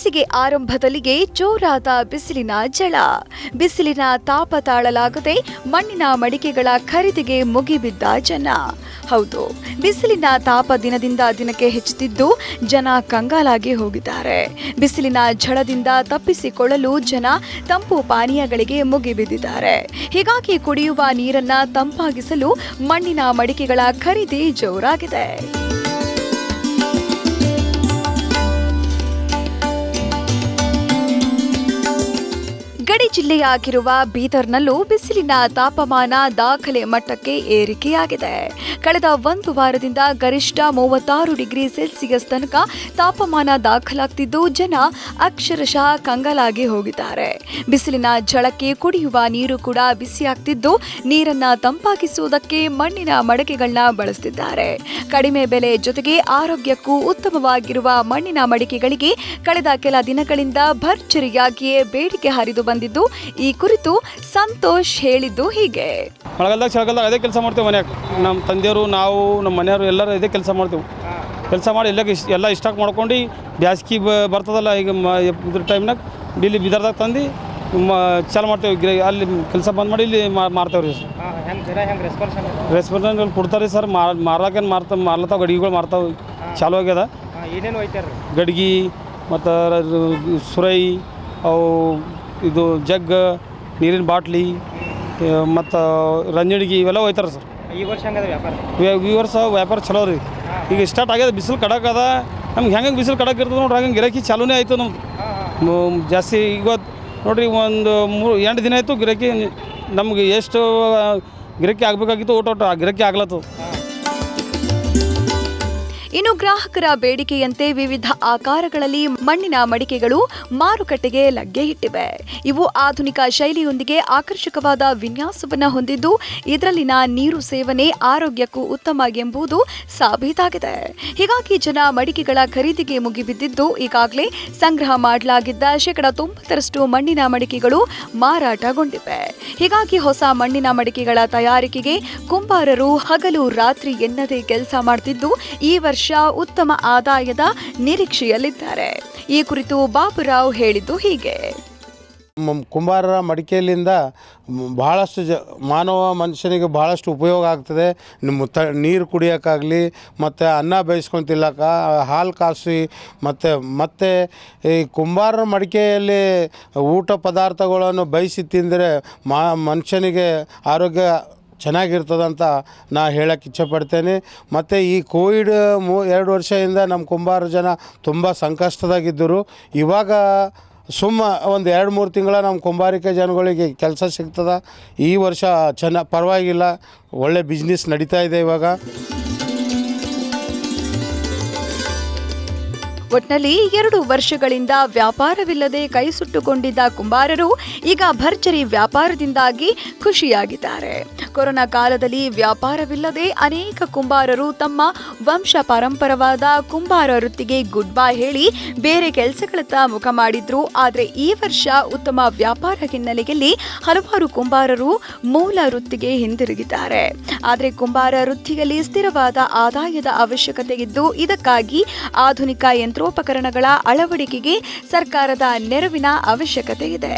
ಬೇಸಿಗೆ ಆರಂಭದಲ್ಲಿಗೆ ಜೋರಾದ ಬಿಸಿಲಿನ ಜಳ. ಬಿಸಿಲಿನ ತಾಪ ತಾಳಲಾಗದೆ ಮಣ್ಣಿನ ಮಡಿಕೆಗಳ ಖರೀದಿಗೆ ಮುಗಿಬಿದ್ದ ಜನ. ಹೌದು, ಬಿಸಿಲಿನ ತಾಪ ದಿನದಿಂದ ದಿನಕ್ಕೆ ಹೆಚ್ಚುತ್ತಿದ್ದು ಜನ ಕಂಗಾಲಾಗಿ ಹೋಗಿದ್ದಾರೆ. ಬಿಸಿಲಿನ ಝಳದಿಂದ ತಪ್ಪಿಸಿಕೊಳ್ಳಲು ಜನ ತಂಪು ಪಾನೀಯಗಳಿಗೆ ಮುಗಿಬಿದ್ದಿದ್ದಾರೆ. ಹೀಗಾಗಿ ಕುಡಿಯುವ ನೀರನ್ನ ತಂಪಾಗಿಸಲು ಮಣ್ಣಿನ ಮಡಿಕೆಗಳ ಖರೀದಿ ಜೋರಾಗಿದೆ. ಜಿಲ್ಲೆಯಾಗಿರುವ ಬೀದರ್ನಲ್ಲೂ ಬಿಸಿಲಿನ ತಾಪಮಾನ ದಾಖಲೆ ಮಟ್ಟಕ್ಕೆ ಏರಿಕೆಯಾಗಿದೆ. ಕಳೆದ ಒಂದು ವಾರದಿಂದ ಗರಿಷ್ಠ ಮೂವತ್ತಾರು ಡಿಗ್ರಿ ಸೆಲ್ಸಿಯಸ್ ತನಕ ತಾಪಮಾನ ದಾಖಲಾಗ್ತಿದ್ದು, ಜನ ಅಕ್ಷರಶಃ ಕಂಗಲಾಗಿ ಹೋಗಿದ್ದಾರೆ. ಬಿಸಿಲಿನ ಝಳಕ್ಕೆ ಕುಡಿಯುವ ನೀರು ಕೂಡ ಬಿಸಿಯಾಗ್ತಿದ್ದು, ನೀರನ್ನ ತಂಪಾಗಿಸುವುದಕ್ಕೆ ಮಣ್ಣಿನ ಮಡಕೆಗಳನ್ನ ಬಳಸುತ್ತಿದ್ದಾರೆ ಕಡಿಮೆ ಬೆಲೆ ಜೊತೆಗೆ ಆರೋಗ್ಯಕ್ಕೂ ಉತ್ತಮವಾಗಿರುವ ಮಣ್ಣಿನ ಮಡಿಕೆಗಳಿಗೆ ಕಳೆದ ಕೆಲ ದಿನಗಳಿಂದ ಭರ್ಜರಿಯಾಗಿಯೇ ಬೇಡಿಕೆ ಹರಿದು ಬಂದಿದ್ದು ಈ ಕುರಿತು ಸಂತೋಷ್ ಹೇಳಿದ್ದು ಹೀಗೆ. ಮಳೆಗಾಲದಾಗ ಚಳಿಗಾಲದಾಗ ಅದೇ ಕೆಲಸ ಮಾಡ್ತೇವೆ ಮನ್ಯಾಗ. ನಮ್ಮ ತಂದೆಯವರು ನಾವು ನಮ್ಮ ಮನೆಯವರು ಎಲ್ಲರೂ ಇದೇ ಕೆಲಸ ಮಾಡ್ತೇವೆ. ಕೆಲಸ ಮಾಡಿ ಎಲ್ಲ ಇಷ್ಟ ಎಲ್ಲ ಇಷ್ಟಾಕ್ ಮಾಡ್ಕೊಂಡು ಬ್ಯಾಸ್ಗಿ ಬ ಬರ್ತದಲ್ಲ ಈಗ ಮ ಇದ್ರ ಟೈಮ್ನಾಗ ಇಲ್ಲಿ ಬಿದರ್ದಾಗ ತಂದು ಮ ಚಾಲು ಮಾಡ್ತೇವೆ. ಗಿರ ಅಲ್ಲಿ ಕೆಲಸ ಬಂದ್ ಮಾಡಿ ಇಲ್ಲಿ ಮಾರ್ತೇವೆ ರೀ ಹೆಂಗೆ ಜನ ಹೆಂಗೆ ರೆಸ್ಪಾನ್ಸ್ ಕೊಡ್ತಾರೆ ಸರ್. ಮಾರ್ ಮಾರ್ಲಾಕೇನು ಮಾರ್ತ ಮಾರ್ಲತ್ತಾವ ಗಡಿಗೆಗಳು ಮಾರ್ತಾವೆ. ಚಾಲು ಆಗ್ಯದ. ಏನೇನು ಐತೆ ಗಡಿಗೆ ಗಡ್ಗಿ ಮತ್ತು ಸುರೈ ಅವು ಇದು ಜಗ್ ನೀರಿನ ಬಾಟ್ಲಿ ಮತ್ತು ರಂಜಣಿಗೆ ಇವೆಲ್ಲ ಹೋಯ್ತಾರ ಸರ್. ಈ ವರ್ಷ ಹೆಂಗದ ವ್ಯಾಪಾರ? ಈ ವರ್ಷ ವ್ಯಾಪಾರ ಚಲೋ ರೀ. ಈಗ ಸ್ಟಾರ್ಟ್ ಆಗ್ಯದ ಬಿಸಿಲು ಕಡಕ್ ಅದ. ನಮ್ಗೆ ಹೆಂಗೆ ಬಿಸಿಲು ಕಡಕ್ ಇರ್ತದೆ ನೋಡ್ರಿ ಹಂಗೆ ಗಿರಾಕಿ ಚಾಲೂನೇ ಆಯಿತು ನಮ್ದು. ಮ್- ಜಾಸ್ತಿ ಇವತ್ತು ನೋಡ್ರಿ ಒಂದು ಮೂರು ಎಂಟು ದಿನ ಆಯಿತು ಗಿರಾಕಿ ನಮ್ಗೆ ಎಷ್ಟು ಗಿರಾಕಿ ಆಗಬೇಕಾಗಿತ್ತು ಊಟ ಊಟ ಗಿರಾಕಿ ಆಗ್ಲತ್ತು ಇನ್ನು ಗ್ರಾಹಕರ ಬೇಡಿಕೆಯಂತೆ ವಿವಿಧ ಆಕಾರಗಳಲ್ಲಿ ಮಣ್ಣಿನ ಮಡಿಕೆಗಳು ಮಾರುಕಟ್ಟೆಗೆ ಲಗ್ಗೆ ಇಟ್ಟಿವೆ. ಇವು ಆಧುನಿಕ ಶೈಲಿಯೊಂದಿಗೆ ಆಕರ್ಷಕವಾದ ವಿನ್ಯಾಸವನ್ನು ಹೊಂದಿದ್ದು, ಇದರಲ್ಲಿನ ನೀರು ಸೇವನೆ ಆರೋಗ್ಯಕ್ಕೂ ಉತ್ತಮ ಎಂಬುದು ಸಾಬೀತಾಗಿದೆ. ಹೀಗಾಗಿ ಜನ ಮಡಿಕೆಗಳ ಖರೀದಿಗೆ ಮುಗಿಬಿದ್ದಿದ್ದು, ಈಗಾಗಲೇ ಸಂಗ್ರಹ ಮಾಡಲಾಗಿದ್ದ ಶೇಕಡ ತೊಂಬತ್ತರಷ್ಟು ಮಣ್ಣಿನ ಮಡಿಕೆಗಳು ಮಾರಾಟಗೊಂಡಿವೆ. ಹೀಗಾಗಿ ಹೊಸ ಮಣ್ಣಿನ ಮಡಿಕೆಗಳ ತಯಾರಿಕೆಗೆ ಕುಂಬಾರರು ಹಗಲು ರಾತ್ರಿ ಎನ್ನದೇ ಕೆಲಸ ಮಾಡ್ತಿದ್ದು, ಈ ವರ್ಷ ಉತ್ತಮ ಆದಾಯದ ನಿರೀಕ್ಷೆಯಲ್ಲಿದ್ದಾರೆ. ಈ ಕುರಿತು ಬಾಬುರಾವ್ ಹೇಳಿದ್ದು ಹೀಗೆ. ಕುಂಬಾರರ ಮಡಿಕೆಯಲ್ಲಿಂದ ಬಹಳಷ್ಟು ಜ, ಮಾನವ ಮನುಷ್ಯನಿಗೆ ಬಹಳಷ್ಟು ಉಪಯೋಗ ಆಗ್ತದೆ. ನಿಮ್ಮ ತ, ನೀರು ಕುಡಿಯೋಕ್ಕಾಗಲಿ, ಮತ್ತು ಅನ್ನ ಬೇಯಿಸ್ಕೊಂಡು ತಿನ್ನಕ ಹಾಲು ಕಾಸಿ, ಮತ್ತು ಮತ್ತು ಈ ಕುಂಬಾರರ ಮಡಿಕೆಯಲ್ಲಿ ಊಟ ಪದಾರ್ಥಗಳನ್ನು ಬೇಯಿಸಿ ತಿಂದರೆ ಮನುಷ್ಯನಿಗೆ ಆರೋಗ್ಯ ಚೆನ್ನಾಗಿರ್ತದಂತ ನಾ ಹೇಳಕ್ಕೆ ಇಚ್ಛೆಪಡ್ತೇನೆ. ಮತ್ತು ಈ ಕೋವಿಡ್ ಮೂ, ಎರಡು ವರ್ಷದಿಂದ ನಮ್ಮ ಕುಂಬಾರ ಜನ ತುಂಬ ಸಂಕಷ್ಟದಾಗಿದ್ದರು. ಇವಾಗ ಸುಮ್ಮ ಒಂದು ಎರಡು ಮೂರು ತಿಂಗಳ ನಮ್ಮ ಕುಂಬಾರಿಕೆ ಜನಗಳಿಗೆ ಕೆಲಸ ಸಿಗ್ತದೆ. ಈ ವರ್ಷ ಚೆನ್ನ, ಪರವಾಗಿಲ್ಲ, ಒಳ್ಳೆ ಬಿಸ್ನೆಸ್ ನಡೀತಾ ಇದೆ ಇವಾಗ. ಒಟ್ನಲ್ಲಿ ಎರಡು ವರ್ಷಗಳಿಂದ ವ್ಯಾಪಾರವಿಲ್ಲದೆ ಕೈ ಸುಟ್ಟುಕೊಂಡಿದ್ದ ಕುಂಬಾರರು ಈಗ ಭರ್ಜರಿ ವ್ಯಾಪಾರದಿಂದಾಗಿ ಖುಷಿಯಾಗಿದ್ದಾರೆ. ಕೊರೋನಾ ಕಾಲದಲ್ಲಿ ವ್ಯಾಪಾರವಿಲ್ಲದೆ ಅನೇಕ ಕುಂಬಾರರು ತಮ್ಮ ವಂಶ ಪರಂಪರವಾದ ಕುಂಬಾರ ವೃತ್ತಿಗೆ ಗುಡ್ ಬೈ ಹೇಳಿ ಬೇರೆ ಕೆಲಸಗಳತ್ತ ಮುಖ ಮಾಡಿದ್ರು. ಆದರೆ ಈ ವರ್ಷ ಉತ್ತಮ ವ್ಯಾಪಾರ ಹಿನ್ನೆಲೆಯಲ್ಲಿ ಹಲವಾರು ಕುಂಬಾರರು ಮೂಲ ವೃತ್ತಿಗೆ ಹಿಂದಿರುಗಿದ್ದಾರೆ. ಆದರೆ ಕುಂಬಾರ ವೃತ್ತಿಯಲ್ಲಿ ಸ್ಥಿರವಾದ ಆದಾಯದ ಅವಶ್ಯಕತೆ ಇದ್ದು ಇದಕ್ಕಾಗಿ ಆಧುನಿಕ ಯಂತ್ರೋಪಕರಣಗಳ ಅಳವಡಿಕೆಗೆ ಸರ್ಕಾರದ ನೆರವಿನ ಅವಶ್ಯಕತೆ ಇದೆ.